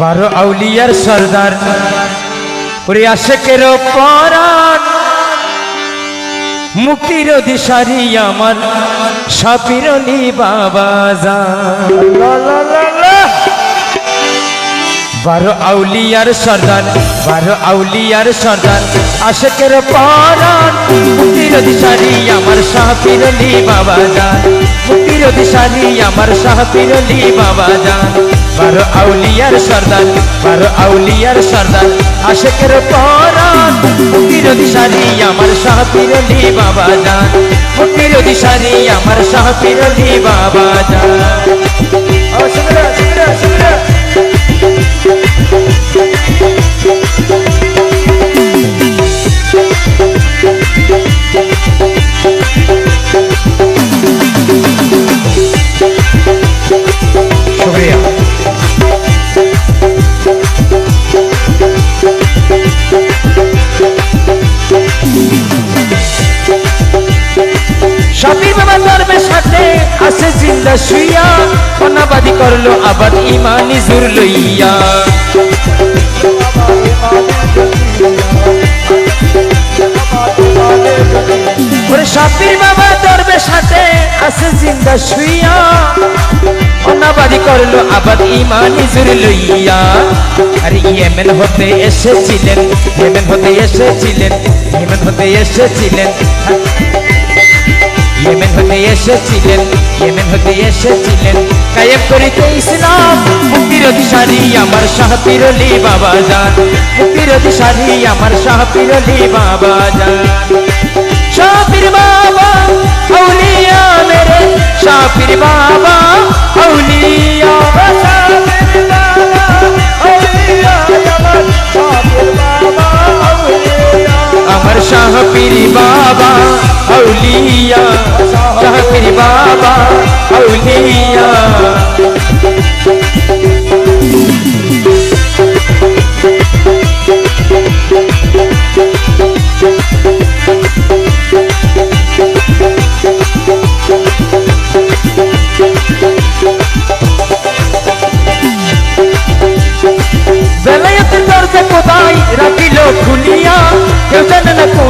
বারো আউলিয়ার সর্দার ওরে আশেকের পরাণ। মুক্তির দিশারি আমার সাপিরলি বাবা। বারো আউলিয়ার সর্দার বারো আউলিয়ার সর্দার আশেকের পরাণ। মুক্তির দিশারি আমার সাপিরলি বাবা জান। দিশারি আমার সাহপির বাবা যান বারো আউলিয়ার সর্দার, বারো আউলিয়ার সর্দার, আশেকের পরাণ। দিশারি আমার সাহপির বাবা যান দিশারি আমার সাহপির বাবা জান। বাবা সাথে করল আবার ইমানি জুর লইয়া। ওরে শাপির বাবা ধর্মের সাথে আছে জিন্দা শুইয়া, অনাবাদি করল আবার ইমানি জুর লইয়া। আর ইয়েমেন হতে এসেছিলেন, ইয়েমেন হতে এসেছিলেন, ইয়েমেন হতে এসেছিলেন। ইয়েমেন হতে এসেছিলেন, ইয়েমেন হতে এসেছিলেন। কায়েম করিতে ইসলাম, মুক্তির দিশারি আমার শাহ পিরলি বাবা জান। মুক্তির দিশারি আমার শাহ পিরলি বাবা জান। শাহপির বাবা, আউলিয়া মেরে শাহপির বাবা, আউলিয়া আউলিয়া শাহপির বাবা আউলিয়া।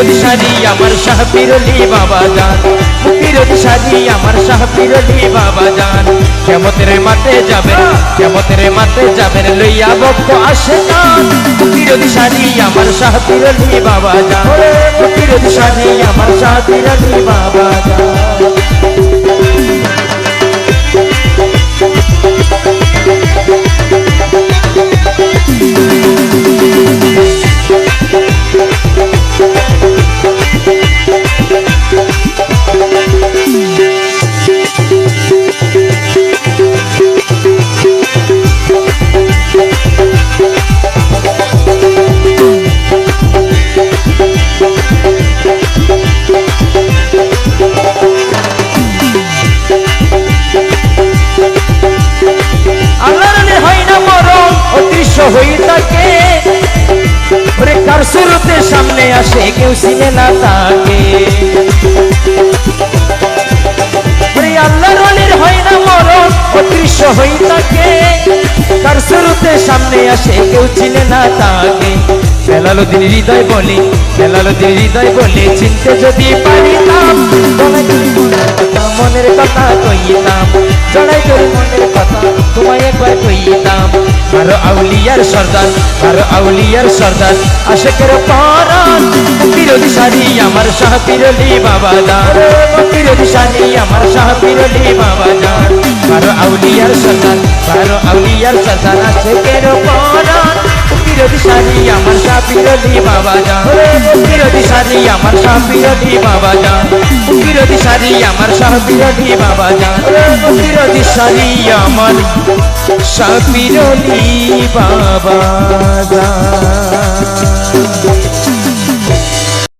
মুক্তির দিশারি আমার শাহপিরলি বাবা যান মুক্তির দিশারি আমার শাহপিরলি বাবা যান কেমতের মাঠে যাবে কেমতের মাঠে যাবে লইয়া ভক্ত আসে কান। মুক্তির দিশারি আমার শাহপিরলি বাবা যান মুক্তির দিশারি আমার শাহপিরলি বাবা জান। অদৃশ্য তাকে কার শুরুতে সামনে আসে কেউ সিনে না তাকে। অদৃশ্য হয়ে থাকে কার শুরুতে সামনে আসে, কেউ চিনে না তাকে। বেলালো দিন হৃদয় বলে বেলালো দিন হৃদয় বলে, চিনতে যদি পারিতাম মনের কথা কইতাম। জড়াই তোর মনের কথা তোমায় একবার কইতাম। আরও আউলিয়ার সর্দার, আরও আউলিয়ার সর্দার, আশেকের পরাণ। বিরোধী সারি আমার শাহ পিরলি বাবা দান বিরোধী সারি আমার শাহ পিরলি বাবা দান আরও আউলিয়ার সর্দার আরও আউলিয়ার সর্দার আশেকের পরাণ। বিরোধী সারি আমার শাহ পিরলি বাবা যান বিরোধী সারি আমার শাহ পিরলি বাবা যান বিরোধী সারি আমার শাহ পিরলি বাবা যান বিরোধী সারি আমার শাহ পিরলি বাবা যান